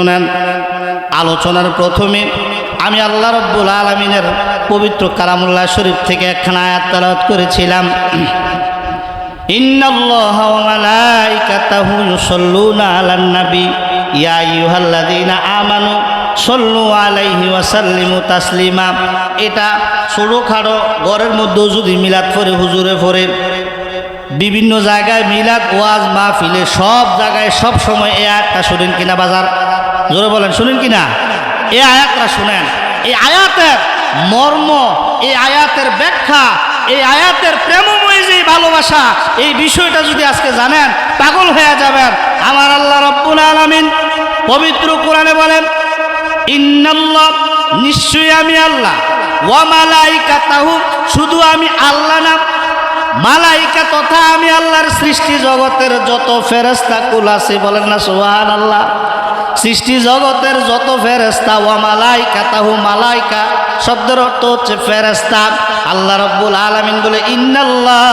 শোনেন, আলোচনার প্রথমে আমি আল্লাহ রব্বুল আলমিনের পবিত্র কালামুল্লাহ শরীফ থেকে একখানা আয়াত তালাওয়াত করেছিলাম। আমানু সল্লু আলাইহি ওয়া সাল্লিমু তাসলিমা। এটা ছোটোখাটো ঘরের মধ্যেও যদি মিলাদ করে হুজুরে পড়ে। বিভিন্ন জায়গায় মিলাদ, ওয়াজ, মাহফিলে সব জায়গায় সব সময় এই আয়াতটা শুনেন কিনা বাজার? জোরে বলেন, শুনেন কিনা এই আয়াতটা শুনেন। এই আয়াতের মর্ম, এই আয়াতের ব্যাখ্যা, এই আয়াতের প্রেমময় যে ভালোবাসা, এই বিষয়টা যদি আজকে জানেন, পাগল হয়ে যাবেন। আমার আল্লাহ রব্বুল আলামিন পবিত্র কোরআনে বলেন, ইন্নাল্লাহ, নিশ্চয়ই আমি আল্লাহ। ওয়া মালাইকাতাহু, শুধু আমি আল্লাহ না। মালাইকা তথা আমি আল্লাহর সৃষ্টি জগতের যত ফেরেস্তা কুল আছে, বলেন না সোহান আল্লাহ সৃষ্টি জগতের যত ফেরেস্তা ও মালাইকা তাহু মালাইকা, শব্দের অর্থ হচ্ছে ফেরেস্তা আল্লাহ রব্বুল আলমিন বলে, ইন্নাল্লাহ,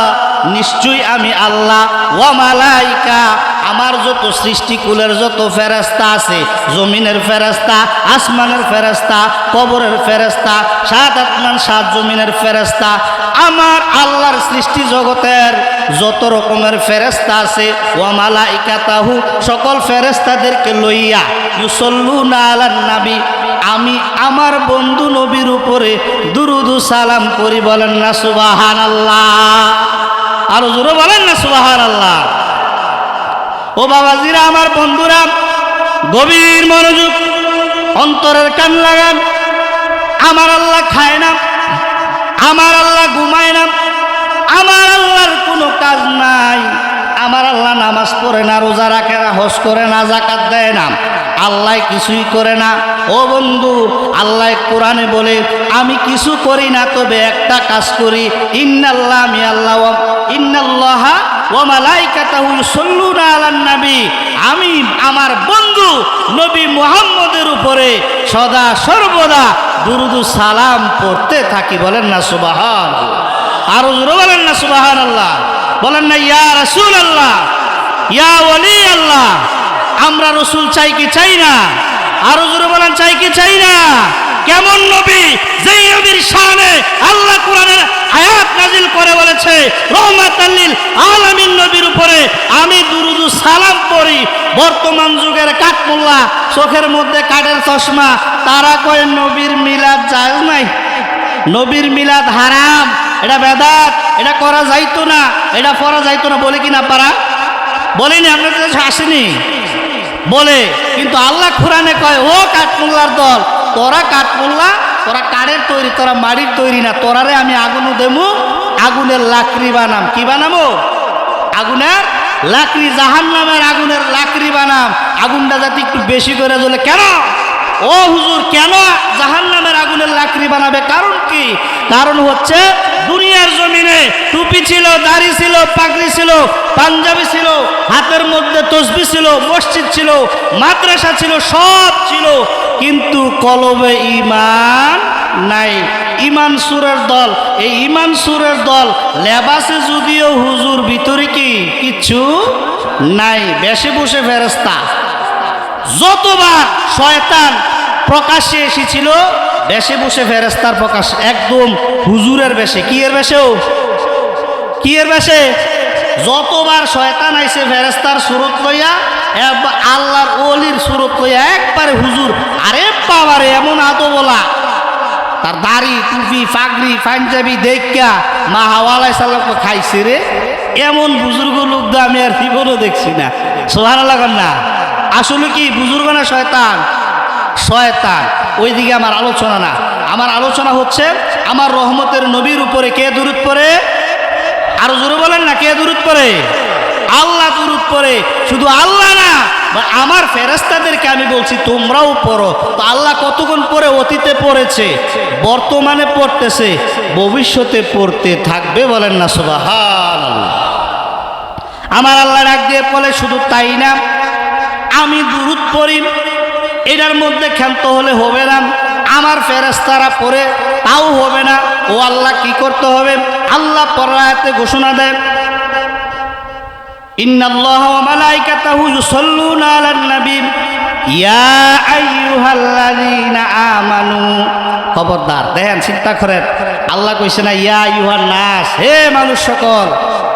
নিশ্চয়ই আমি আল্লাহ ও মালাইকা। আমার যত সৃষ্টিকুলের যত ফেরেস্তা আছে, জমিনের ফেরেস্তা আসমানের ফেরেস্তা কবরের ফেরেস্তা সাত আসমান সাত জমিনের ফেরেস্তা আমার আল্লাহর সৃষ্টি জগতের যত রকমের ফেরেস্তা আছে ওয়ামালা ইকাতাহু সকল ফেরেস্তাদেরকে লইয়া ইউসল্লুনা আলান নাবি, আমি আমার বন্ধু নবীর উপরে দুরুদু সালাম করি বলেন না সুবাহান আল্লাহ আরও জোরে বলেন না সুবাহান আল্লাহ ও বাবাজিরা, আমার বন্ধুরা, গভীর মনোযোগ, অন্তরের কান লাগান। আমার আল্লাহ খায় না, আমার আল্লাহ ঘুমায় না, আমার আল্লাহর কোনো কাজ নাই। আমার আল্লাহ নামাজ পড়ে না, রোজা রাখে না, হজ করে না জাকাত দেয় না। আল্লাহ কিছুই করে না। ও বন্ধু, আল্লাহ কোরআনে বলে, আমি কিছু করি না, তবে একটা কাজ করি। ইন্নাল্লাহ, আমি আল্লাহ ইন্নাল্লাহ আমি আমার বন্ধু নবী মুহাম্মদের উপরে সদা সর্বদা দুরুদু সালাম পড়তে থাকি, বলেন না সুবাহান আরও বলেন না সুবাহান আল্লাহ বলেন না, ইয়া রাসূল আল্লাহ ইয়া আল্লাহ আমরা রসুল চাই কি চাই না? আরও জোরে বলেন, চাই কি চাই না? কেমন নবী, যেই নবীর শানে আল্লাহ কোরআনের আয়াত নাজিল করে বলেছে রহমাতাল্লিল আলামিন নবীর উপরে আমি দুরুদু সালাম পড়ি। বর্তমান যুগের কাঠমোল্লা চোখের মধ্যে কাঠের চশমা, তারা কয়, নবীর মিলাদ যায় নাই। নবীর মিলাদ হারাম। এটা বেদাত, এটা করা যাইতো না, এটা পড়া যাইতো না, বলে কি না পারা? বলেনি আপনাদের কাছে আসেনি? বলে, কিন্তু আল্লাহ কোরআনে কয়, ও কাঠমোল্লার দল, তোরা কাঠমোল্লা, তোরা কাঠের তৈরি, তোরা মাটির তৈরি না, তোরারে আমি আগুনও দেবো, আগুনের লাকড়ি বানাম। কি বানাবো? আগুনের লাকড়ি জাহান নামের আগুনের লাকড়ি বানাম। আগুনটা যাতে একটু বেশি করে জ্বলে। কেন? ও হুজুর, কেন জাহান নামের আগুনের লাকড়ি বানাবে? কারণ কি? কারণ হচ্ছে দুনিয়ার জমিনে টুপি ছিল, দাড়ি ছিল, পাগড়ি ছিল, পাঞ্জাবি ছিল, হাতের মধ্যে তসবি ছিল, মসজিদ ছিল, মাদ্রাসা ছিল, সব ছিল। কিন্তু কলবে ইমান নাই। ইমান সুরের দল, এই ইমান সুরের দল লেবাসে যদিও হুজুর ভিতরে কি? কিচ্ছু নাই। বেশি বসে ফেরস্তা যতবার শয়তান প্রকাশ্যে এসেছিল, বেশে বসে ফেরেস্তার প্রকাশ একদম হুজুরের বেশে। কি এর বেশেও? এর বেশে? যতবার শয়তান আইসে ফেরেস্তার সুরত লইয়া আল্লাহর ওলির সুরত লইয়া একবারে হুজুর, আরে বাবারে, এমন আদো বলা তার দাড়ি, টুপি, পাগড়ি, পাঞ্জাবি দেখা মা হাওয়ালাই সাল্লামকে খাইছে রে। এমন বুজুর্গ লোক তো আমি আর জীবনও দেখছি না। সোহানা লাগান না। আসলে কি বুজুর্গ না শয়তান? শয়তান। ওইদিকে আমার আলোচনা না। আমার আলোচনা হচ্ছে, আমার রহমতের নবীর উপরে কে দূরত পরে আরও জোরে বলেন না, কে দূরত পরে আল্লাহ দূরত পরে শুধু আল্লাহ না আমার ফেরেস্তাদেরকে আমি বলছি, তোমরাও পড়ো। তো আল্লাহ কতক্ষণ পরে অতীতে পড়েছে, বর্তমানে পড়তেছে, ভবিষ্যতে পড়তে থাকবে বলেন না সুবাহান আমার আল্লাহ ডাক দিয়ে বলে, শুধু তাই না, আমি দূরত পড়ি। এটার মধ্যে ক্ষান্ত হলে হবে না। আমার ফেরেস্তারা পরে তাও হবে না। ও আল্লাহ, কি করতে হবে? আল্লাহ পরায়াতে ঘোষণা দেন ইন্নাল্লাহ মালাইকাতাহু ইউসাল্লুনা আলান নবী। ইয়া আইয়ুহাল্লাযীনা আমানু। খবরদার, দেখেন, চিন্তা করেন। আল্লাহ কইছে না, ইয়া আইয়ুহান নাস, হে মানুষ সকল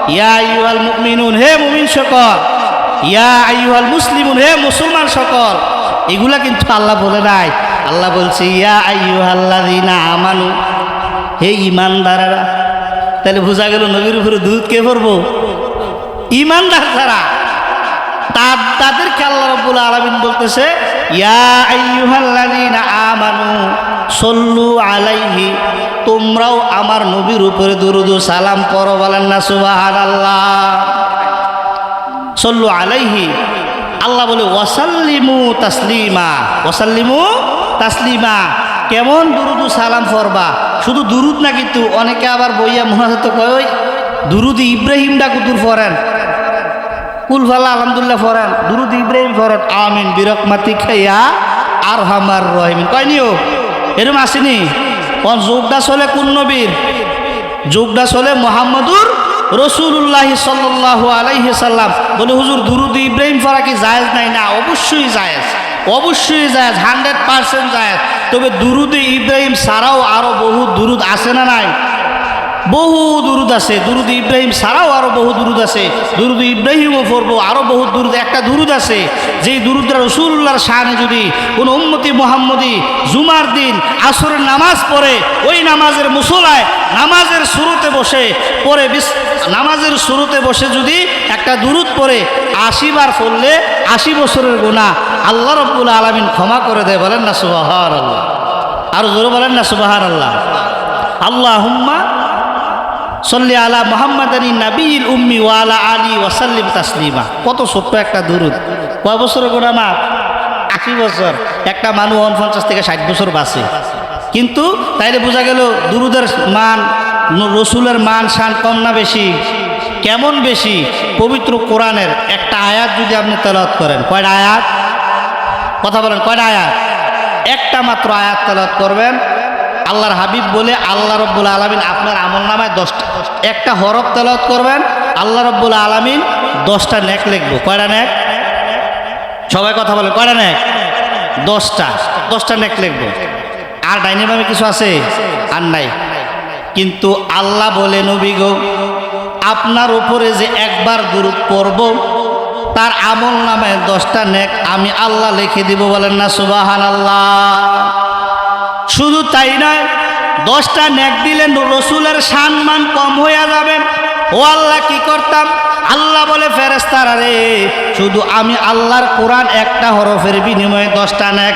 ইয়া আইয়ুহাল মুমিনুন, হে মুমিন সকল। ইয়া আইয়ুহাল মুসলিমুন, হে মুসলমান সকল। এগুলা কিন্তু আল্লাহ বলে নাই। আল্লাহ বলছে, ইয়া আইয়ুহাল্লাযীনা আমানু, হে ইমানদারেরা তাহলে বোঝা গেল নবীর উপরে দুধ কে পড়ব ইমানদার যারা, তার, তাদেরকে আল্লাহ রব্বুল আলামিন বলতেছে, ইয়া আইয়ুহাল্লাযীনা আমানু সল্লু আলাইহি, তোমরাও আমার নবীর উপরে দুরুদ সালাম পড়ো বলেন না, সুবহানাল্লাহ। সল্লু আলাইহি, আল্লাহ বলে, ওয়াসাল্লিমু তাসলিমা ওয়াসাল্লিমু তাসলিমা। কেমন দুরুদু সালাম ফরবা শুধু দুরুদ না কিন্তু অনেকে আবার বইয়া মহাজত কয় দুরুদ ইব্রাহিম ডাকুতুর ফরেন কুলফালা আলহামদুলিল্লাহ ফরেন দুরুদ ইব্রাহিম ফরেন আমিন বিরকমাতি খাইয়া আর হামার রহিম কয় নিও? এরম আসেনি। কোন যোগদা চলে কোন নবীর? যুগটা চলে মোহাম্মদুর রসুল্লাহ সাল্লাহ আলাইহি সাল্লাম। বলে, হুজুর, দুরুদ ইব্রাহিম ফরা কি জায়েজ নাই না? অবশ্যই জায়েজ। অবশ্যই জায়েজ, হান্ড্রেড পার্সেন্ট জায়েজ। তবে দুরুদ ইব্রাহিম ছাড়াও আরও বহু দুরুদ আছে না নাই? বহু দুরুদ আছে। দুরুদ ইব্রাহিম ছাড়াও আরও বহু দুরুদ আছে। দুরুদ ইব্রাহিমও পড়ব আরও বহু দুরুদ, একটা দুরুদ আছে। যেই দুরুদরা রসুল্লাহর শানে যদি কোনো উম্মতি মোহাম্মদি জুমার দিন আসরের নামাজ পড়ে, ওই নামাজের মুসলায় নামাজের শুরুতে বসে, পরে নামাজের শুরুতে বসে যদি একটা দুরুদ পড়ে, আশি বার পড়লে আশি বছরের গুণা আল্লাহ রব্বুল আলমিন ক্ষমা করে দেয়। বলেন না সুবাহার আল্লাহ আরও জোরে বলেন না সুবাহার আল্লাহ আল্লাহ হুম্মা সল্লি আলা মোহাম্মদ আলী নবীল উম্মি ওয়ালা আলী ওয়াসাল্লিম তাসলিমা। কত ছোট্ট একটা দুরুদ। কয় বছর গোনা মা আশি বছর। একটা মানুষ উনপঞ্চাশ থেকে ষাট বছর বাঁচে। কিন্তু তাইলে বোঝা গেল দুরুদের মান, রসুলের মান শান কম না বেশি? কেমন বেশি? পবিত্র কোরআনের একটা আয়াত যদি আপনি তেলাওয়াত করেন। কয়টা আয়াত? কথা বলেন, কয়টা আয়াত? একটা মাত্র আয়াত তেলাওয়াত করবেন। আল্লাহর হাবিব বলে আল্লাহ রব্বুল আলমিন আপনার আমল নামায় দশটা। একটা হরফ তেলাওয়াত করবেন, আল্লাহ রব্বুল আলমিন দশটা নেক লিখব। কয়টা নেক? সবাই কথা বলে কয়টা নেক? দশটা। দশটা নেক লিখব। আর ডাইনি বামে কিছু আছে? আর নাই। কিন্তু আল্লাহ বলে, নবী গো, আপনার উপরে যে একবার দূরত পড়ব, তার আমল নামে দশটা নেক আমি আল্লাহ লিখে দিব। বলেন না সুবাহান আল্লাহ শুধু তাই নয়, দশটা নেক দিলে রসুলের সম্মান কম হইয়া যাবে। ও আল্লাহ কি করতাম? আল্লাহ বলে ফেরেস্তারা রে, শুধু আমি আল্লাহর কোরআন একটা হরফের বিনিময়ে দশটা নেক,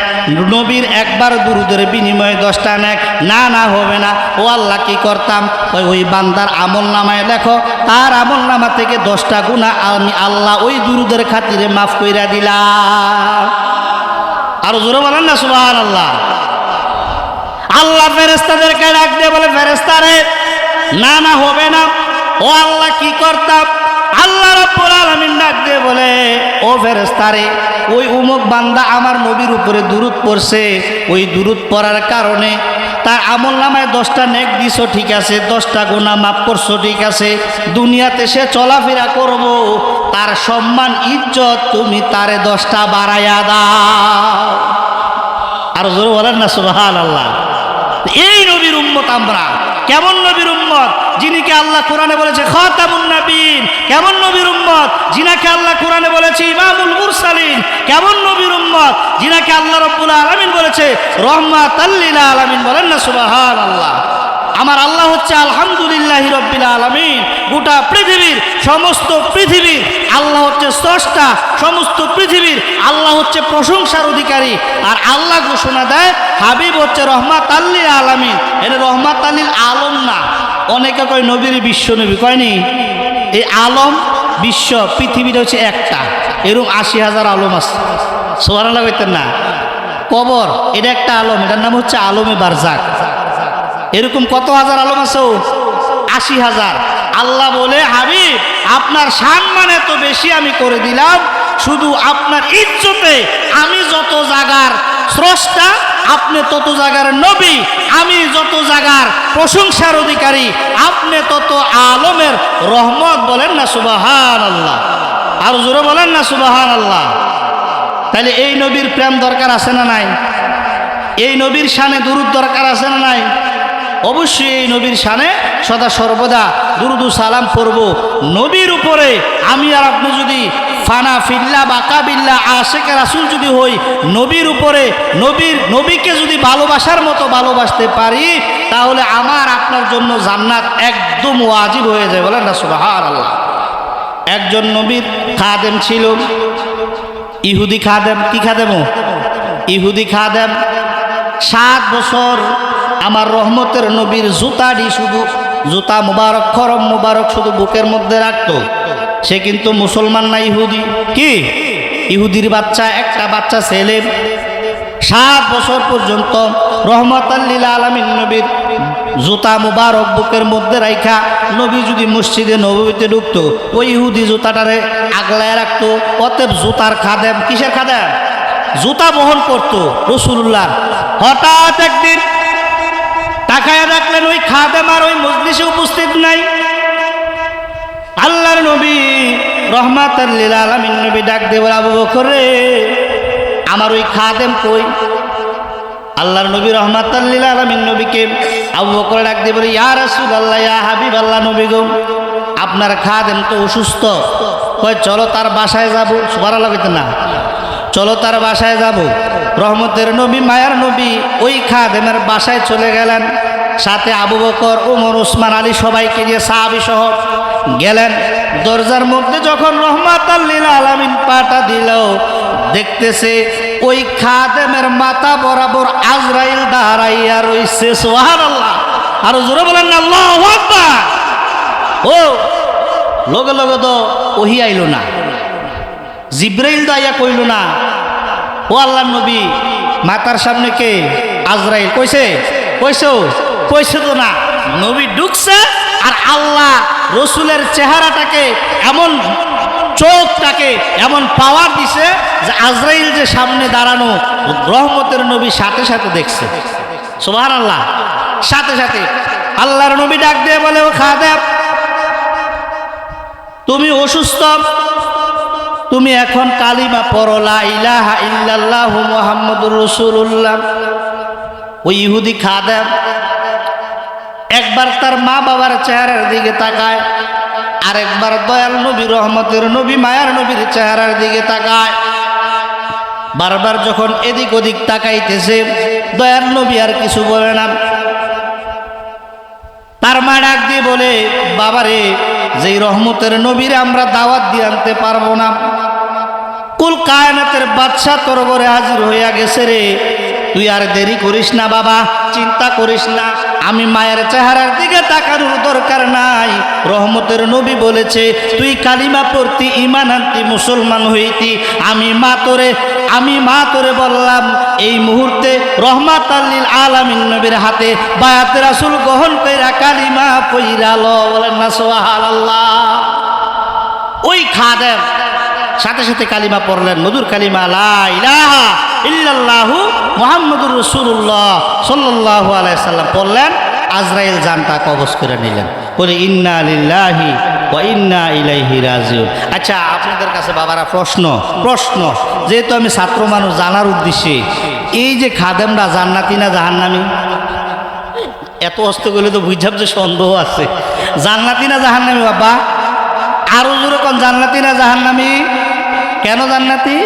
নবীর একবার দুরুদের বিনিময়ে দশটা নেক, না না, হবে না। ও আল্লাহ কি করতাম? ওই ওই বান্দার আমল নামায় লেখো তার আমল নামা থেকে দশটা গুণা আমি আল্লাহ ওই দুরুদের খাতিরে মাফ কইরা দিলাম। আরও জোরে বলেন না সুবাহ আল্লাহ আল্লাহ ফেরেস্তাদেরকে ডাক দিয়ে বলে ফেরেস্তারে না না, হবে না। ও আল্লাহ, কি করতাম আল্লাহ রব্বুল আলামিন ডাক দিয়ে বলে, ও ফেরেস্তারে ওই উমুক বান্দা আমার নবীর উপরে দুরুদ পড়ছে। ওই দুরুদ পড়ার কারণে তার আমল নামায় দশটা নেক দিছো ঠিক আছে, দশটা গোনা মাফ করছ ঠিক আছে। দুনিয়াতে সে চলাফেরা করব, তার সম্মান, ইজ্জত তুমি তারে দশটা বাড়াইয়া দাও। আর জোর বলেন না সুবাহান আল্লাহ এই নবীর উম্মত আমরা। কেমন নবীর উম্মত? যিনিকে আল্লাহ কোরআনে বলেছে, খতামুন নবীন কেমন নবীর উম্মত? যিনাকে আল্লাহ কোরআনে বলেছে, ইমামুল মুরসালিন? কেমন নবীর উম্মত? যিনাকে আল্লাহ রব্বুল আলামিন বলেছে রহমাত আল্লিল আলামিন বলেন না সুবাহান আল্লাহ আমার আল্লাহ হচ্ছে আলহামদুলিল্লাহ রব্বিল আলমিন। গোটা পৃথিবীর সমস্ত পৃথিবীর আল্লাহ হচ্ছে স্রষ্টা, সমস্ত পৃথিবীর আল্লাহ হচ্ছে প্রশংসার অধিকারী। আর আল্লাহ ঘোষণা দেয়, হাবিব হচ্ছে রহমাত আল্লিল আলমিন। এটা রহমাত আল্লিল আলম না, অনেকে কয় নবীর বিশ্ব নবী কয়নি এই আলম বিশ্ব পৃথিবীর হচ্ছে একটা। এরকম আশি হাজার আলম আছে। সোহান কইতেন না। কবর, এটা একটা আলম, এটার নাম হচ্ছে আলমে বারজাক। এরকম কত হাজার আলম আছে? আশি হাজার। আল্লাহ বলে, হাবিব, আপনার সম্মান এত বেশি আমি করে দিলাম। শুধু আপনার ইজ্জতে আমি যত জাগার স্রষ্টা, আপনি তত জাগার নবী, আমি যত জাগার প্রশংসার অধিকারী, আপনি তত আলমের রহমত বলেন না সুবাহান আল্লাহ আর জোরে বলেন না সুবাহান আল্লাহ তাহলে এই নবীর প্রেম দরকার আছে না নাই? এই নবীর শানে দুরুদ দরকার আছে না নাই? অবশ্যই এই নবীর শানে সদা সর্বদা দুরুদু সালাম পড়ব। নবীর উপরে আমি আর আপনি যদি ফানা ফিল্লা বাকা বিল্লা আশেকে রাসুল যদি হই, নবীর উপরে নবীর নবীকে যদি ভালোবাসার মতো ভালোবাসতে পারি, তাহলে আমার আপনার জন্য জান্নাত একদম ওয়াজিব হয়ে যায়। বলেন না সুবাহার আল্লাহ একজন নবীর খাদেম ছিল। ইহুদি খাদেম, কি খাদেম? ইহুদি খাদেম। সাত বছর আমার রহমতের নবীর জুতাটি শুধু, জুতা মুবারক, খরম মুবারক শুধু বুকের মধ্যে রাখতো। সে কিন্তু মুসলমান না ইহুদি। কি? ইহুদির বাচ্চা, একটা বাচ্চা ছেলে সাত বছর পর্যন্ত রহমত আল্লীলা আলমিন নবীর জুতা মুবারক বুকের মধ্যে রাইখা নবী যদি মসজিদে নবীতে ঢুকতো ওই ইহুদি জুতাটারে আগলায় রাখতো। অতএব জুতার খাদেম কিসের খাদেম? জুতা বহন করতো রসুল্লাহ হঠাৎ একদিন তাকায় রাখলেন ওই খাদেম আর ওই মজলিসে উপস্থিত নাই। আল্লাহর নবী রহমাত আলমিন নবী ডাক দেব আবু বকর আমার ওই খাদেম কই? আল্লাহর নবী রহমাত আলমিন নবীকে আবু বকর ডাক দিয়ে বলে, ইয়া রাসুল আল্লাহ ইয়া হাবিব আল্লাহ নবী গো, আপনার খাদেম তো অসুস্থ। কয় চলো তার বাসায় যাব। সুবারা লাগাইতে না। চলো তার বাসায় যাব। রহমতের নবী, মায়ার নবী ওই খাদেমের বাসায় চলে গেলেন। সাথে আবু বকর ওমর উসমান, আলী সবাইকে নিয়ে সাহাবি সহ গেলেন। দরজার মধ্যে যখন রহমাত আল্লীল আলামিন পাটা দিল, দেখতেছে ওই খাদেমের মাথা বরাবর আজরাইল দাঁড়াইয়া রইছে সোহার আল্লাহ আরও জোরে বলেন, আল্লাহ ও, লগে লগে তো ওহি আইল না। জিব্রাইল দাইয়া কইল না, ও আল্লাহ নবী, মাতার সামনে কে? আজরাইল। কইছে, কইছো? কইছে তো না। নবী ঢুকছে আর আল্লাহ রসুলের চেহারাটাকে এমন চোখটাকে এমন পাওয়ার দিছে যে আজরাইল যে সামনে দাঁড়ানো, রহমতের নবী সাথে সাথে দেখছে। সোভার আল্লাহ সাথে সাথে আল্লাহর নবী ডাক দিয়ে বলে, ও খাদেব তুমি অসুস্থ? তুমি এখন কালিমা পড়লা ইলাহা ইল্লাল্লাহ মুহাম্মদুর রাসূলুল্লাহ। ওই ইহুদি খাদেম একবার তার মা বাবার চেহারার দিকে তাকায়, আরেকবার দয়াল নবী রহমতের নবী, মায়ার নবীর চেহারার দিকে তাকায়। বারবার যখন এদিক ওদিক তাকাইতেছে, দয়াল নবী আর কিছু বলে না। তার মা ডাক দিয়ে বলে, বাবারে যেই রহমতের নবীরে আমরা দাওয়াত দিয়ে আনতে পারব না। কুল কায়নাতের বাদশা তোর ঘরে হাজির হইয়া গেছে রে। তুই আর দেরি করিস না বাবা, চিন্তা করিস না। আমি মায়ের চেহারার দিকে তাকানোর দরকার নাই। রহমতের নবী বলেছে, তুই কালিমা পড়তি ইমান আনতি, মুসলমান হইতি। আমি মা তোরে আমি মা তোরে বললাম, এই মুহূর্তে রহমাত আল্লিল আলামিন নবীর হাতে বায়াতে রাসুল গ্রহণ কইরা কালিমা পইরাল। বলেন না সোহাল আল্লাহ ওই খাদেম, সাথে সাথে কালিমা পড়লেন। মধুর কালিমা, লা ইলাহা ইল্লাল্লাহু মুহাম্মদুর রাসূলুল্লাহ সাল্লাল্লাহু আলাইহি সাল্লাম পড়লেন। আজরাইল জানটা কবজ করে নিলেন। বলে, ইন্না লিল্লাহি ওয়া ইলাইহি রাজিউন। আচ্ছা আপনাদের কাছে বাবারা প্রশ্ন প্রশ্ন। যেহেতু আমি ছাত্র মানুষ, জানার উদ্দেশ্যে, এই যে খাদেমরা জান্নাতি না জাহান্নামী? এত অস্ত করলে তো বুঝাব যে সন্দেহ আছে। জান্নাতি না জাহান্নামী, বাবা? আরও জোরে কোন, জান্নাতি না জাহান্নামী? কেন জান্নাতি?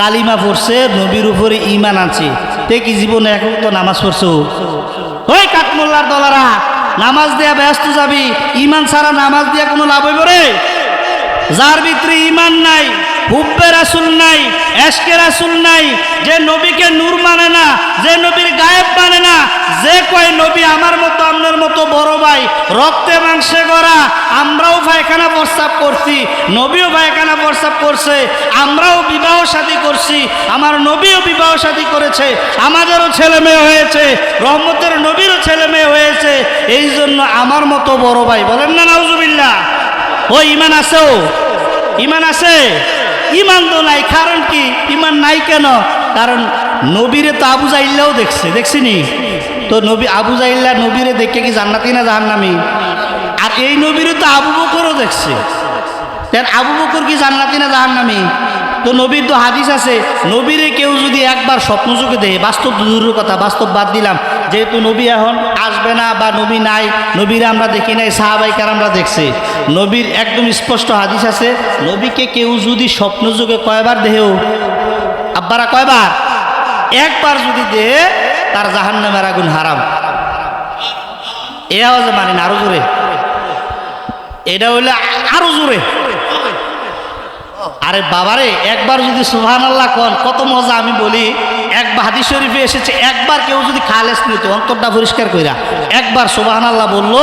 তালিমা পড়ছে, নবীর উপরে ইমান আছে তে কি জীবনে এখন তো নামাজ পড়ছো? ওই কাঠমোল্লার দলারা! নামাজ দেয়া ব্যস্ত যাবি ইমান ছাড়া নামাজ দিয়া কোনো লাভ হইব রে? যার ভিতরে ইমান নাই হুব্বে রাসুল নাই, এশকে রাসুল নাই, যে নবীকে নূর মানে না, যে নবীর গায়েব মানে না, যে কয় নবী আমার মতো, আপনার মতো বড় ভাই, রক্তে মাংসে গড়া, আমরাও পায়খানা প্রস্তাব করছি, নবীও পায়খানা প্রস্তাব করছে, আমরাও বিবাহ শাদী করছি, আমার নবীও বিবাহ শাদী করেছে, আমাদেরও ছেলে মেয়ে হয়েছে, রহমতের নবীরও ছেলে মেয়ে হয়েছে এই জন্য আমার মতো বড় ভাই, বলেন না, নাউজুবিল্লাহ। ও, ইমান আছেও ইমান আছে? ইমান তো নাই, কারণ কি? ইমান নাই কেন? কারণ নবীরে তো আবু জাইল্লাও দেখছে, দেখছিনি? তো নবী আবু জাইল্লা নবীরে দেখে কি জান্নাতি না জাহান্নামি? আর এই নবীরে তো আবু বকরও দেখছে। আবু বকর কি জান্নাতি না জাহান্নামি? তো নবীর তো হাদিস আছে। নবীরে কেউ যদি একবার স্বপ্ন চোখে দেয় বাস্তব দূরের কথা, বাস্তব বাদ দিলাম। যেহেতু নবী এখন আসবে না বা নবী নাই, নবীরা আমরা দেখি নাই সাহাবাইকার আমরা দেখছি। নবীর একদম স্পষ্ট হাদিস আছে, নবীকে কেউ যদি স্বপ্ন যুগে কয়বার দেহেও আব্বারা কয়বার? একবার যদি দেহে তার জাহান্নামের আগুন হারাম। এ আওয়াজে মানে না, আরও জোরে। এটা হইলে আরও জোরে। আরে বাবারে, একবার যদি সুহান আল্লাহ কন, কত মজা আমি বলি। এক হাদিস শরীফে এসেছে, একবার কেউ যদি খালেস নিত, অন্তরটা পরিষ্কার কইরা। একবার সুবাহান আল্লাহ বলল,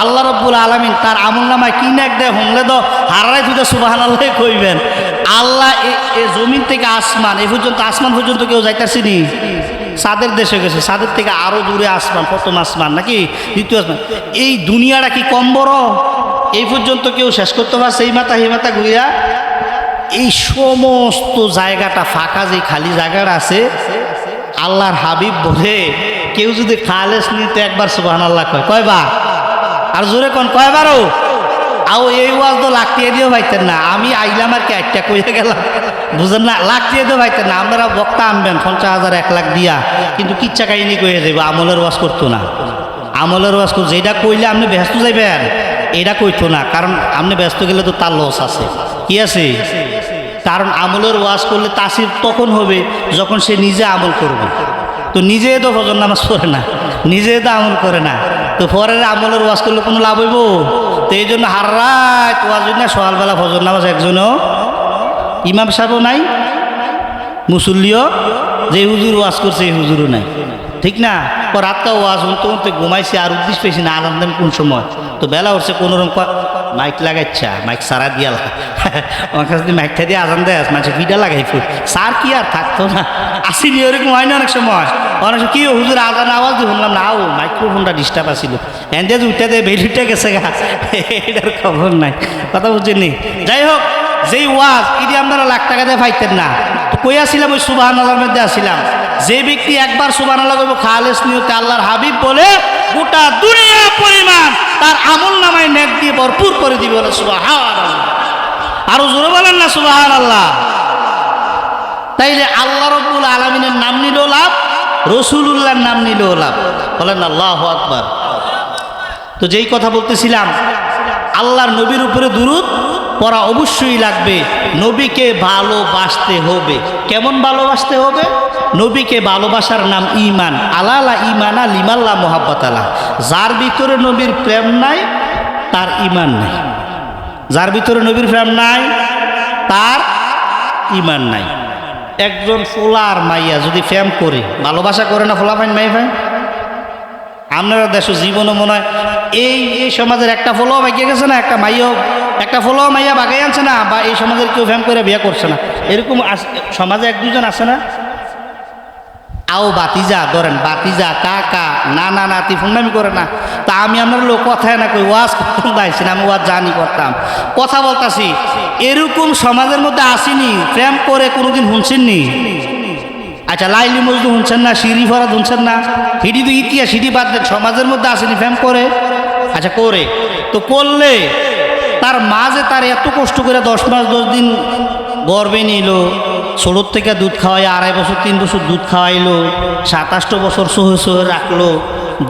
আল্লাহ রব্বুল আলমিন তার আমল নামায় কি নাক দেয় হুমলে দো হারাই তুই সুবাহান আল্লাহ কইবেন। আল্লাহ এ- জমিন থেকে আসমান, এ পর্যন্ত আসমান পর্যন্ত কেউ যাইতাছিনি সাদের দেশে গেছে, সাদের থেকে আরও দূরে আসমান, প্রথম আসমান, নাকি দ্বিতীয় আসমান। এই দুনিয়াটা কি কম বড়? এই পর্যন্ত কেউ শেষ করতে পারছে, এই মাথা এই মাথা ঘুরিয়া এই সমস্ত জায়গাটা ফাঁকা, যে খালি জায়গাটা আছে, আল্লাহর হাবিব বলে, কেউ যদি খালেস নিতে একবার সুবাহ আল্লাহ কয়, কয়বার? আর জোরে কোন, কয়বারও? আও এই ওয়াজ তো লাখটিয়ে দিয়েও পাইতেন না, আমি আইলাম আর কি একটা কইয়া গেলাম। বুঝেন না লাখটিয়ে দিয়েও পাইতেন না, আপনারা বক্তা আনবেন, পঞ্চাশ হাজার, এক লাখ দিয়া, কিন্তু কিচ্ছা কাহিনী কয়ে যাব আমলের ওয়াজ করতো না। আমলের ওয়াজ করতো, যেটা কইলে আপনি ব্যস্ত যাইবেন, এটা কইতো না, কারণ আপনি ব্যস্ত গেলে তো তার লস আছে। কি আছে? কারণ আমলের ওয়াজ করলে তাসির তখন হবে যখন সে নিজে আমল করবে। তো নিজে তো ফজর নামাজ পড়ে না, নিজে তো আমল করে না। তো পরের আমলের ওয়াজ করলে কোনো লাভ হইব? তো এই জন্য হার রাত ওয়াজ না সকালবেলা ফজর নামাজ একজনও, ইমাম সাহেবও নাই, মুসল্লিও, যে হুজুর ওয়াজ করছে এই হুজুরও নাই। ঠিক না? রাতটা ওয়াজ উনতে উনতে ঘুমাইছি আর উদ্দেশ্য পেয়েছি না আজান দেন কোন সময়? তো বেলা হচ্ছে কোনো রকম ক- মাইক লাগাইছা, মাইক সারা দিয়া আমার কাছে যদি মাইকটা দিয়ে আজান দেয়, মাঝে ভিডা লাগাই ফুল। সার কি আর থাকতো না? আসিনি ওরকম হয় না অনেক সময়। অনেক সময় কি হুজুর আজান আওয়াজ দিয়ে শুনলাম, না ও, মাইক্রোফোনটা ডিস্টার্ব আসিল এনদে উঠতে দেয় বেরিটা গেছে গা। এটার খবর নাই। কথা বুঝছেন যাই হোক, যেই ওয়াজ, ইদি আপনারা লাখ টাকা দিয়ে পাইতেন না। তো কই আসছিলাম ওই সুবাহান আল্লাহর মধ্যে আসছিলাম যে ব্যক্তি একবার সুবাহান আল্লাহ খালেস নিয়তে আল্লাহর হাবিব বলে, গোটা দুনিয়া পরিমাণ তার আমল নামায় নেক দিয়ে ভরপুর করে দিবে বলে সুবাহান আরও জোরে বলেন না সুবাহান আল্লাহ তাইলে আল্লাহ রব্বুল আলমিনের নাম নিলেও লাভ, রসুলুল্লাহর নাম নিলেও লাভ। বলেন আল্লাহ আকবার। তো যেই কথা বলতেছিলাম, আল্লাহর নবীর উপরে দুরুদ পড়া অবশ্যই লাগবে। নবীকে ভালোবাসতে হবে। কেমন ভালোবাসতে হবে? নবীকে ভালোবাসার নাম ইমান আলালা ইমানা লিমাল্লা মোহাব্বত আলা যার ভিতরে নবীর প্রেম নাই, তার ইমান নাই। যার ভিতরে নবীর প্রেম নাই, তার ইমান নাই। একজন ফোলার মাইয়া যদি প্রেম করে, ভালোবাসা করে না ফোলা ফাইন মাই ফাইন আপনারা দেশ জীবনও মনে হয় এই এই সমাজের একটা ফলো বাগিয়ে গেছে না, একটা মাইও একটা ফলো মাইয়া বাগাই আনছে না, বা এই সমাজের কেউ ফ্যাম করে বিয়ে করছে না। এরকম সমাজে এক দুজন আছে না? আও বাতিজা, ধরেন বাতিজা, কাকা না না না নাতি ফোনামি করে না। তা আমি আপনার লোক কথায় না কই, ওয়াজ দাইছি না, আমি ওয়াজ জানি, করতাম। কথা বলতাছি, এরকম সমাজের মধ্যে আসিনি, প্রেম করে কোনোদিন শুনছেননি আচ্ছা লাইলি মজদু শুনছেন না, সিঁড়ি ফরাদ শুনছেন না? হিডি তো ইতিহাস হিডি বাদ সমাজের মধ্যে আসেনি ফ্যাম করে? আচ্ছা করে। তো করলে তার মাঝে তার এত কষ্ট করে দশ মাস, দশ দিন গর্বে নিল, ষোলোর থেকে দুধ খাওয়াই আড়াই বছর, তিন বছর দুধ খাওয়াইলো সাতাশটো বছর সহে সহে রাখল,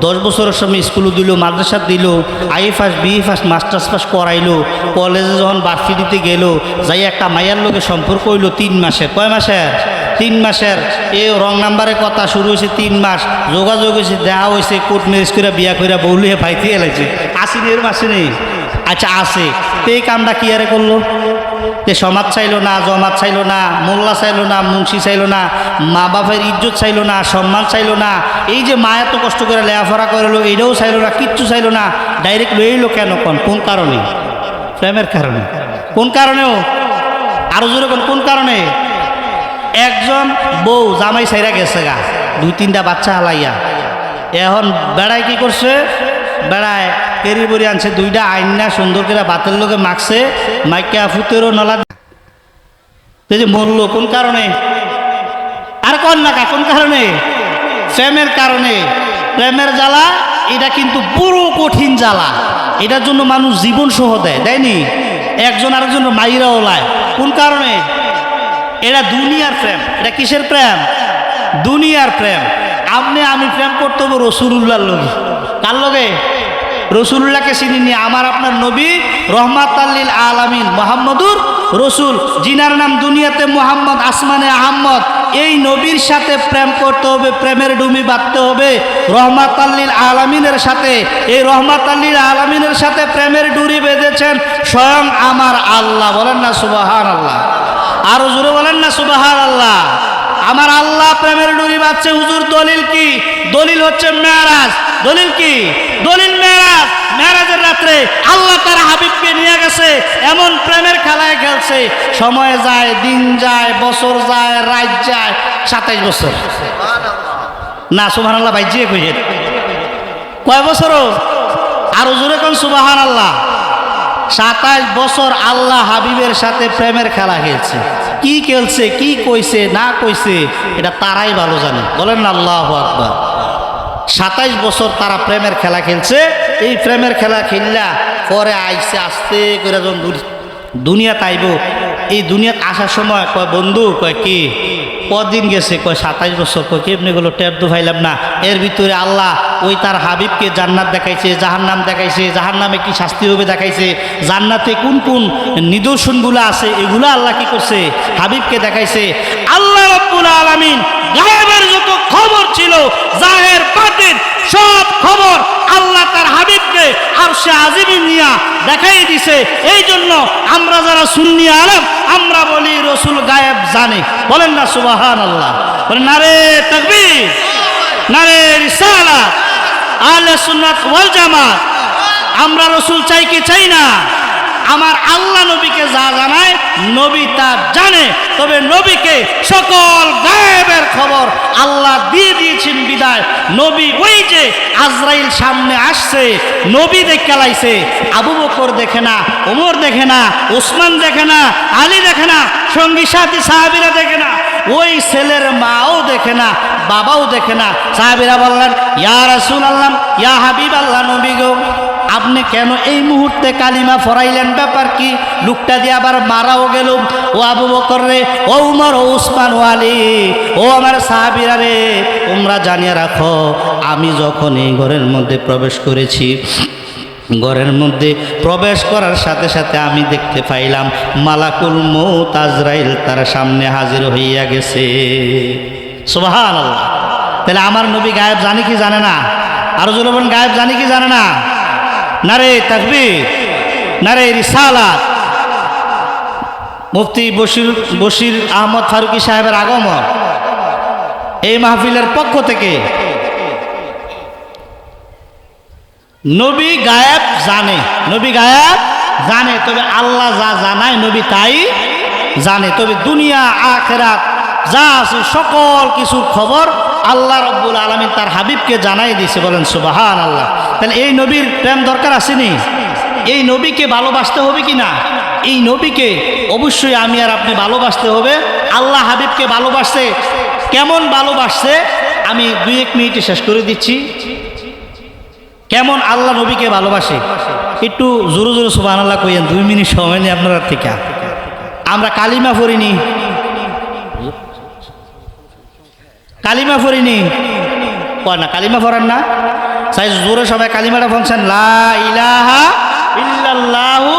দশ বছরের সময় স্কুলে দিল, মাদ্রাসা দিল, I first B first masters pass করাইলো, কলেজে যখন দিতে গেল, যাই একটা মাইয়ার লোকে সম্পর্ক হইল তিন মাসের। কয় মাসের? তিন মাসের। এ রং নাম্বারের কথা শুরু হয়েছে তিন মাস। যোগাযোগ হয়েছে, দেওয়া হয়েছে, কোর্ট ম্যারেজ করে বিয়া করে বউলিয়ে ভাইতে এলাইছে। আসিনি এর মাসে নেই। আচ্ছা আছে। তো এই কামটা কি আরে করল? তে সমাজ চাইলো না, জমাত চাইলো না, মোল্লা চাইলো না, মুন্সি চাইলো না মা বাপের ইজ্জত চাইলো না, সম্মান চাইলো না, এই যে মা এত কষ্ট করে লেখাপড়া করল, এইটাও চাইলো না, কিচ্ছু চাইলো না, ডাইরেক্ট লইলো কেন কোন কোন কারণে? প্রেমের কারণে। কোন কারণেও আরও জোরে কোন কোন কারণে? একজন বউ জামাই সাইরা গেছে গা দুই তিনটা বাচ্চা হালাইয়া। এখন বেড়ায় কি করছে? বেড়ায় কেরি বড়ি আনছে, দুইটা আইনা সুন্দর করে বাতের লোকে মাখছে, মাইকা ফুতেরও নলা যে মরলো, কোন কারণে? আর কোন না কোন কারণে? প্রেমের কারণে। প্রেমের জ্বালা, এটা কিন্তু পুরো কঠিন জ্বালা। এটার জন্য মানুষ জীবন সহ দেয় দেয়নি একজন আরেকজন মাইরা ওলায় কোন কারণে? এটা দুনিয়ার প্রেম। এটা কিসের প্রেম? দুনিয়ার প্রেম। আপনি আমি প্রেম করতে হব রসুল্লাহর লগে। কার লগে? রসুল্লাহকে চিনি নি আমার আপনার নবী রহমাত আল্লিল আলামিন মোহাম্মদুর রসুল, জিনার নাম দুনিয়াতে মোহাম্মদ, আসমানে আহম্মদ। এই নবীর সাথে প্রেম করতে হবে, প্রেমের ডুমি বাঁধতে হবে। রহমাত আল্লিল আলামিনের সাথে, এই রহমাত আল্লিল আলামিনের সাথে প্রেমের ডুরি বেঁধেছেন স্বয়ং আমার আল্লাহ। বলেন না সুবাহান আল্লাহ আরও জোরে বলেন না সুবাহান আল্লাহ আমার আল্লাহ প্রেমের ডুরি বাঁধছে, হুজুর, দলিল কি? দলিল হচ্ছে মেয়ারাজ। দলিল কি? দলিল মেয়ারাজ। মেয়ারাজের রাত্রে আল্লাহ তার হাবিবকে নিয়ে গেছে, এমন প্রেমের খেলায় খেলছে। সময় যায়, দিন যায়, বছর যায়, রাত যায়, সাতাইশ বছর। না সুবাহান আল্লাহ ভাই জিয়ে কইছে কয় বছরও আরও জোরে কোন সুবাহান আল্লাহ সাতাশ বছর আল্লাহ হাবিবের সাথে প্রেমের খেলা খেলছে। কি খেলছে, কি কইছে, না কইছে, এটা তারাই ভালো জানে। বলেন না আল্লাহ আকবার। সাতাইশ বছর তারা প্রেমের খেলা খেলছে। এই প্রেমের খেলা খেললা পরে আইসে আস্তে করে যখন দুনি- দুনিয়া তাইব, এই দুনিয়াত আসার সময় কয়, বন্ধু, কয় কি? কদিন গেছে, কয়, সাতাইশ বছর, কয়, কেমনি গুলো টের তো পাইলাম না। এর ভিতরে আল্লাহ ওই তার হাবিবকে জান্নাত দেখাইছে জাহার নাম দেখাইছে জাহার নামে কি শাস্তি হবে দেখাইছে। জান্নাতে কোন কোন নিদর্শনগুলো আছে, এগুলো আল্লাহ কি করছে? হাবিবকে দেখাইছে। আল্লাহ রব্বুল আলামিন গায়েবের যত খবর ছিল, জাহের বাতিন সব খবর আল্লাহ তার হাবিবকে আর সে নিয়া দেখাই দিছে। এই জন্য আমরা যারা সুন্নি আলম, আমরা বলি রসুল গায়েব জানে। বলেন না সুবাহান আল্লাহ বলেন, নারে তকবীর, নারে রিসালা আলে সুন্নাত ওয়াল জামাত, আমরা রসুল চাই কি চাই না? আমার আল্লাহ নবীকে যা জানায়, নবী তা জানে। তবে নবীকে সকল গায়েবের খবর আল্লাহ দিয়ে দিয়েছেন বিদায়। নবী ওই যে আজরাইল সামনে আসছে, নবী দেখে লাইছে। আবু বকর দেখে না, ওমর দেখে না, ওসমান দেখে না, আলী দেখে না, সঙ্গী সাথী সাহাবিরা দেখে না, ওই ছেলের মাও দেখে না, বাবাও দেখে না। সাহাবিরা বললেন, ইয়া রাসূল আল্লাহ ইয়া হাবিব আল্লাহ নবী গো। আপনি কেন এই মুহূর্তে কালিমা ফরাইলেন? ব্যাপার কি? লুকটা দিয়ে আবার মারাও গেল। ও আবু বকর রে ও উমর, ও উসমান আলী, ও আমার সাহাবিরা রে, তোমরা জানিয়ে রাখো, আমি যখন এই ঘরের মধ্যে প্রবেশ করেছি, ঘরের মধ্যে প্রবেশ করার সাথে সাথে আমি দেখতে পাইলাম, মালাকুল মৌত আজরাইল তার সামনে হাজির হইয়া গেছে। আল্লাহ তাহলে আমার নবী গায়েব জানে কি জানে না? আরও জনগণ গায়েব জানে কি জানে না? নারে তাকবীর, নারে রিসালাত। মুফতি বশির বশির আহমদ ফারুকি সাহেবের আগমন এই মাহফিলের পক্ষ থেকে। নবী গায়েব জানে, নবী গায়েব জানে, তবে আল্লাহ যা জানায় নবী তাই জানে। তবে দুনিয়া, আখেরাত, যা আছে সকল কিছুর খবর আল্লাহ রব্বুল আলমী তার হাবিবকে জানাই দিয়েছে, বলেন সুবাহান আল্লাহ তাহলে এই নবীর প্রেম দরকার আসেনি। এই নবীকে ভালোবাসতে হবে কি না এই নবীকে অবশ্যই আমি আর আপনি ভালোবাসতে হবে। আল্লাহ হাবিবকে ভালোবাসছে কেমন ভালোবাসছে আমি দুই এক মিনিটে শেষ করে দিচ্ছি। কেমন আল্লাহ নবীকে ভালোবাসে? একটু জোরো জোরো সুবাহ আল্লাহ কইয়েন, দুই মিনিট সময় নেই আপনারা থেকে। আমরা কালিমা পড়িনি। কালিমা পড়িনি। কয় না, কালিমা পড়ান না? সাই জোরে সবাই কালিমাটা বলছেন, লা ইলাহা ইল্লাল্লাহু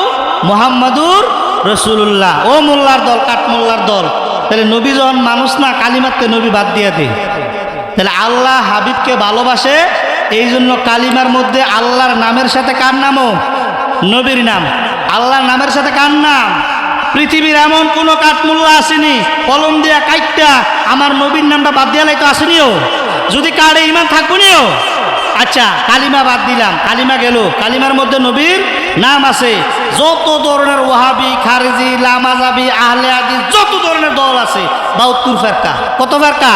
মুহাম্মাদুর রসুল্লাহ ও মোল্লার দল কাঠমোল্লার দল। তাহলে নবী যখন মানুষ না কালিমাতে নবী বাদ দিয়ে দে। তাহলে আল্লাহ হাবিবকে ভালোবাসে এই জন্য কালিমার মধ্যে আল্লাহর নামের সাথে কার নামও? নবীর নাম। আল্লাহর নামের সাথে কার নাম? পৃথিবীর এমন কোনো কাঠমূল্য আসেনি, কলম দিয়া কাইটটা আমার নবীর নামটা বাদ দিয়ালাই তো আসেনিও। যদি কারে ইমান থাকব নিও আচ্ছা কালিমা বাদ দিলাম। কালিমা গেল। কালিমার মধ্যে নবীর নাম আছে। যত ধরনের ওহাবি খারেজি, লামাজাবি, আহলে আদি যত ধরনের দল আছে বাউত্তর ফেরকা। কত ফেরকা?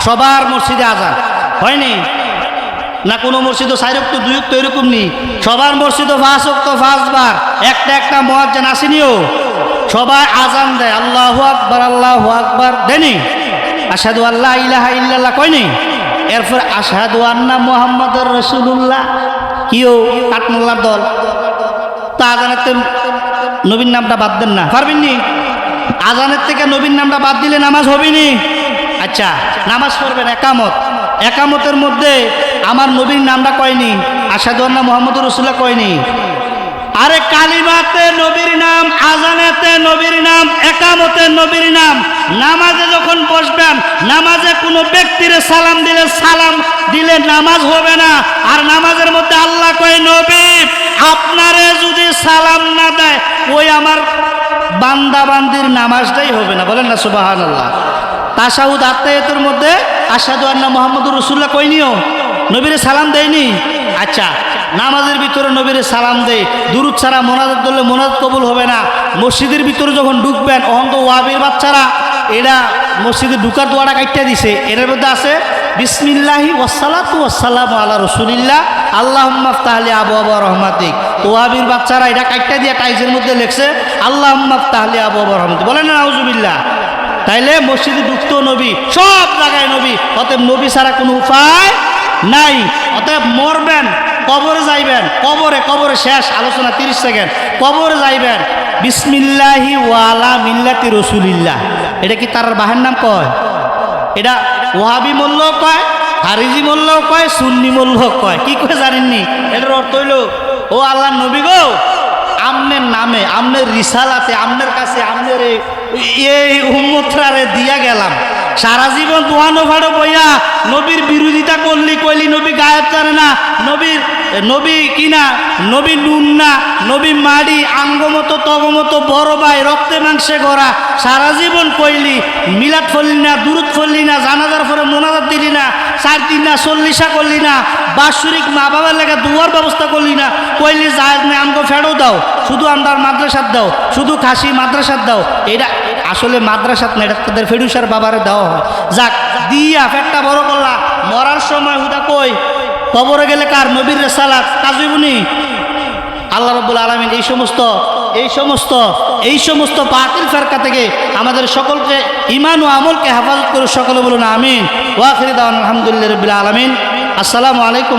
সবার মসজিদে আজান। হয়নি? না কোনো মসজিদও সাইরক্ত দুইক্ত এরকম নেই। সবার মসজিদও ফাঁস অক্ত বার একটা একটা মহাজান আসেনিও। সবাই আজান দেয়। আল্লাহ আকবার আল্লাহ আকবার। দেনি? আসাদু আল্লাহ ইলাহা ইল্লাল্লাহ কয়নি? এরপর আসাদু আন্না মোহাম্মদ রসুল্লাহ কিও? কাঠমোল্লার দল। তো আজানের নবীর নামটা বাদ দেন না। পারবেন নি আজানের থেকে নবীর নামটা বাদ দিলে নামাজ হবে নি আচ্ছা নামাজ পড়বেন একামত। একামতের মধ্যে আমার নবীর নামটা কয়নি? আসাদু আল্লাহ মোহাম্মদ রসুল্লাহ কয়নি? আরে কালিমাতে নবীর নাম, আজানেতে নবীর নাম, একামতে নবীর নাম, নামাজে যখন বসবেন, নামাজে কোনো ব্যক্তির সালাম দিলে সালাম দিলে নামাজ হবে না। আর নামাজের মধ্যে আল্লাহ কয়, নবী, আপনারে যদি সালাম না দেয়, ওই আমার বান্দা বান্দির নামাজটাই হবে না। বলেন না সুবাহান আল্লাহ তাসাউদ আত্মায়তের মধ্যে আসাদু আন্না মোহাম্মদুর রসুল্লাহ কইনিও নবীরে সালাম দেয়নি? আচ্ছা নামাজের ভিতরে নবীরে সালাম দেয় দুরুদ ছাড়া মোনাজাত ধরলে মোনাজাত কবুল হবে না। মসজিদের ভিতরে যখন ঢুকবেন অহন তো ওয়াবির বাচ্চারা, এরা মসজিদে ঢুকার দোয়ারা কাটতে দিছে। এটার মধ্যে আছে, বিসমিল্লাহি ওয়াসালাতু ওয়াসালামু আলা রসুলিল্লাহ আল্লাহ তাহলে আবু আবু রহমাতিক। তো ওয়াবির বাচ্চারা এটা কাটতে দিয়ে টাইজের মধ্যে লেখছে আল্লাহ তাহলে আবু আবু রহমাতিক। বলেন না, নাউজুবিল্লাহ। তাইলে মসজিদে ঢুকতো নবী, সব জায়গায় নবী। অতএব নবী ছাড়া কোনো উপায় নাই। অতএব মরবেন, কবরে যাইবেন, কবরে কবরে শেষ, আলোচনা তিরিশ সেকেন্ড। কবরে যাইবেন, বিসমিল্লাহি ওয়ালা মিল্লাতি রসুলিল্লাহ। এটা কি তার বাহের নাম কয়? এটা ওহাবি মূল্য কয় হারিজি মূল্য কয়, সুন্নি মূল্য কয়। কি কয় জানেননি? এটার অর্থ হইল, ও আল্লাহ নবী গো আমনের নামে আমনের রিসালাতে আমনের কাছে আমনের এই- এই উম্মতরারে দিয়া গেলাম সারা জীবন দোয়ানো ভাড়ো বইয়া নবীর বিরোধিতা করলি, কইলি নবী গায়েব জানে না, নবীর, নবী কিনা নবী নুন না, নবী মাড়ি আঙ্গমতো তগমতো বড় ভাই, রক্তে মাংসে গড়া, সারা জীবন কইলি, মিলাদ ফললি না দূরত ফললি না, জানাজার পরে মোনাজাত দিলি না, চার দিন না, চল্লিশা করলি না, বাৎসরিক মা বাবার লেগে দুয়ার ব্যবস্থা করলি না, কইলি না আমগো ফেরো দাও। শুধু আন্দার মাদ্রাসাত দাও, শুধু খাসি মাদ্রাসাত দাও, এটা আসলে মাদ্রাসাত না, এটা তাদের ফেডুসার বাবারে দেওয়া হয়। যাক, দিয়া ফেটটা বড় করলা, মরার সময় হুদা কই? কবরে গেলে কার? নবীর রেসালাত কাজুবনি আল্লাহ রব্বুল আলমিন এই সমস্ত এই সমস্ত এই সমস্ত বাতিল ফেরকা থেকে আমাদের সকলকে ইমান ও আমলকে হেফাজত করে সকলে বলুন আমিন। ওয়াখির দাওয়ান আলহামদুলিল্লাহ রবিল আলমিন। আসসালামু আলাইকুম